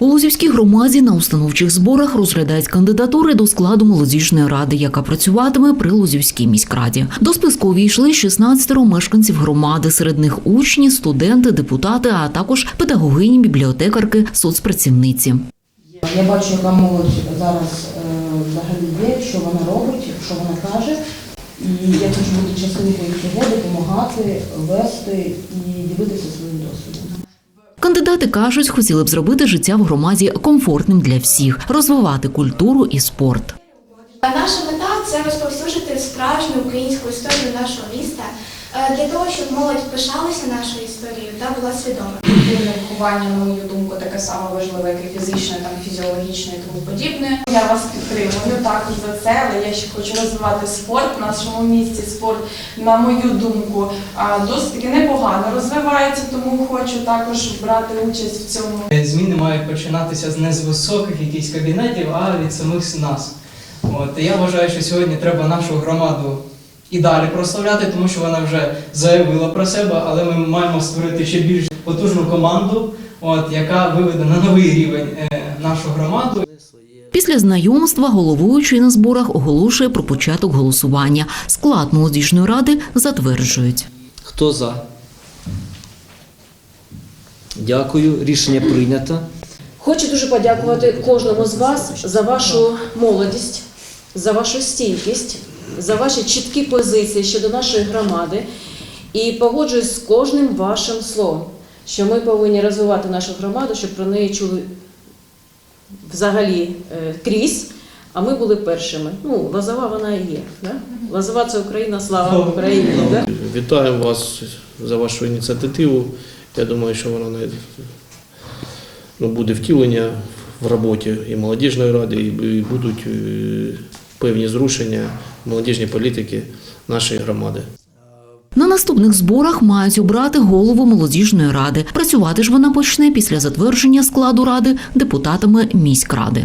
У Лозівській громаді на установчих зборах розглядають кандидатури до складу молодіжної ради, яка працюватиме при Лозівській міськраді. До списку увійшли 16 мешканців громади, серед них учні, студенти, депутати, а також педагогині, бібліотекарки, соцпрацівниці. Я бачу, яка молодь зараз е, взагалі є, що вона робить, що вона каже. І я хочу бути частинкою цього, допомагати, вести і ділитися своїм досвідом. Кандидати кажуть, хотіли б зробити життя в громаді комфортним для всіх, розвивати культуру і спорт. Наша мета це розповсюджити справжню українську історію нашого міста е, для того, щоб молодь пишалася нашою історією та була свідома. Культурне на мою думку, таке саме важливе, як і фізичне, там фізіологічне і тому подібне. Я вас підтримую також за це, але я ще хочу розвивати спорт в нашому місті. Спорт, на мою думку, досить таки непогано розвивається, тому хочу також брати участь в цьому. Зміни мають починатися з не з високих якихось кабінетів, а від самих нас. От я вважаю, що сьогодні треба нашу громаду і далі прославляти, тому що вона вже заявила про себе, але ми маємо створити ще більш потужну команду, от яка виведе на новий рівень е, нашу громаду. Після знайомства головуючий на зборах оголошує про початок голосування. Склад молодіжної ради затверджують. Хто за? Дякую. Рішення прийнято. Хочу дуже подякувати кожному з вас за вашу молодість, за вашу стійкість, за ваші чіткі позиції щодо нашої громади. І погоджуюсь з кожним вашим словом, що ми повинні розвивати нашу громаду, щоб про неї чули взагалі е, крізь. А ми були першими. Ну, Лозова вона і є. Да? Лозова це Україна, слава Україні. Да? Вітаємо вас за вашу ініціативу. Я думаю, що вона ну, буде втілення в роботі і молодіжної ради, і будуть е, певні зрушення молодіжні політики нашої громади. На наступних зборах мають обрати голову молодіжної ради. Працювати ж вона почне після затвердження складу ради депутатами міськради.